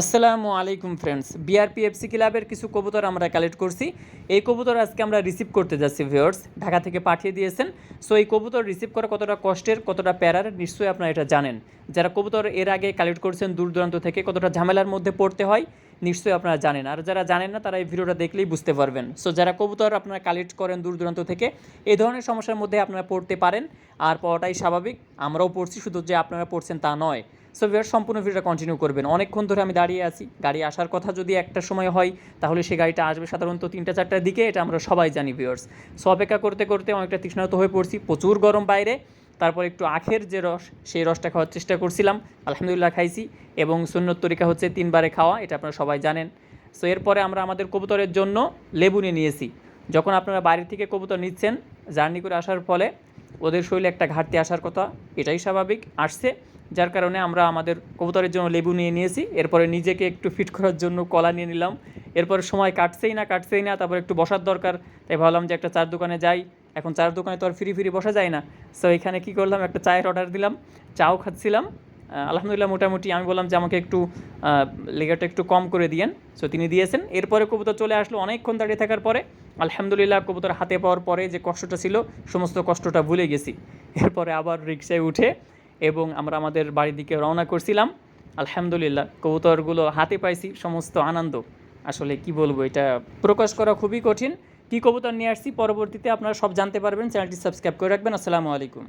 আসসালামু আলাইকুম friends BRPFC ক্লাবের কিছু কবুতর আমরা কালেক্ট করছি। এই কবুতর আজকে আমরা রিসিভ করতে যাচ্ছি ভিউয়ার্স ঢাকা থেকে পাঠিয়ে দিয়েছেন। সো এই কবুতর রিসিভ করা কতটা কষ্টের, কতটা প্যারার, নিশ্চয়ই আপনারা এটা জানেন। যারা কবুতর এর আগে কালেক্ট করছেন দূর দূরান্ত থেকে কতটা ঝামেলার মধ্যে পড়তে হয়, নিশ্চয়ই আপনারা জানেন। আর যারা জানেন না, তারা এই ভিডিওটা দেখলেই বুঝতে পারবেন। সো যারা কবুতর আপনারা কালেক্ট করেন দূর দূরান্ত থেকে, এই ধরনের সমস্যার মধ্যে আপনারা পড়তে পারেন। আর পড়াটাই স্বাভাবিক, আমরাও পড়ছি, শুধু যে আপনারা পড়ছেন তা নয়। সো ভিউয়ার সম্পূর্ণ ভিডিওটা কন্টিনিউ করবেন। অনেকক্ষণ ধরে আমি দাঁড়িয়ে আছি। গাড়ি আসার কথা যদি একটা সময় হয়, তাহলে সেই গাড়িটা আসবে সাধারণত তিনটা চারটার দিকে, এটা আমরা সবাই জানি ভিউয়ার্স সো অপেক্ষা করতে করতে অনেকটা তৃষ্ণাহত হয়ে পড়ছি, প্রচুর গরম বাইরে। তারপর একটু আখের যে রস, সেই রসটা খাওয়ার চেষ্টা করছিলাম। আলহামদুলিল্লাহ খাইছি এবং সুন্নত তরিকা হচ্ছে তিনবারে খাওয়া, এটা আপনারা সবাই জানেন। সো এরপরে আমরা আমাদের কবুতরের জন্য লেবু নিয়ে নিয়েছি। যখন আপনারা বাইরে থেকে কবুতর নিচ্ছেন, জার্নি করে আসার ফলে ওদের শরীরে একটা ঘাটতি আসার কথা, এটাই স্বাভাবিক। আসছে যার কারণে আমরা আমাদের কবুতরের জন্য লেবু নিয়ে নিয়েছি। এরপরে নিজেকে একটু ফিট করার জন্য কলা নিয়ে নিলাম। এরপরে সময় কাটছেই না কাটছেই না, তারপর একটু বসার দরকার। তাই ভাবলাম যে একটা চার দোকানে যাই। এখন চার দোকানে তো আর ফ্রি ফ্রি বসা যায় না। সো এখানে কী করলাম? একটা চায়ের অর্ডার দিলাম। চাও খাচ্ছিলাম। আলহামদুলিল্লাহ মোটামুটি আমি বললাম যে আমাকে একটু লেগারটা একটু কম করে দিয়েন। সো তিনি দিয়েছেন। এরপরে কবুতর চলে আসলো অনেকক্ষণ দাঁড়িয়ে থাকার পরে। আলহামদুলিল্লাহ কবুতর হাতে পাওয়ার পরে যে কষ্টটা ছিল, সমস্ত কষ্টটা ভুলে গেছি। এরপরে আবার রিক্সায় উঠে এবং আমরা আমাদের বাড়ির দিকে রওনা করছিলাম। আলহামদুলিল্লাহ, কবুতরগুলো হাতে পাইছি, সমস্ত আনন্দ। আসলে কি বলব, এটা প্রকাশ করা খুবই কঠিন। কী কবুতর নিয়ে আসছি, পরবর্তীতে আপনারা সব জানতে পারবেন। চ্যানেলটি সাবস্ক্রাইব করে রাখবেন। আসসালামু আলাইকুম।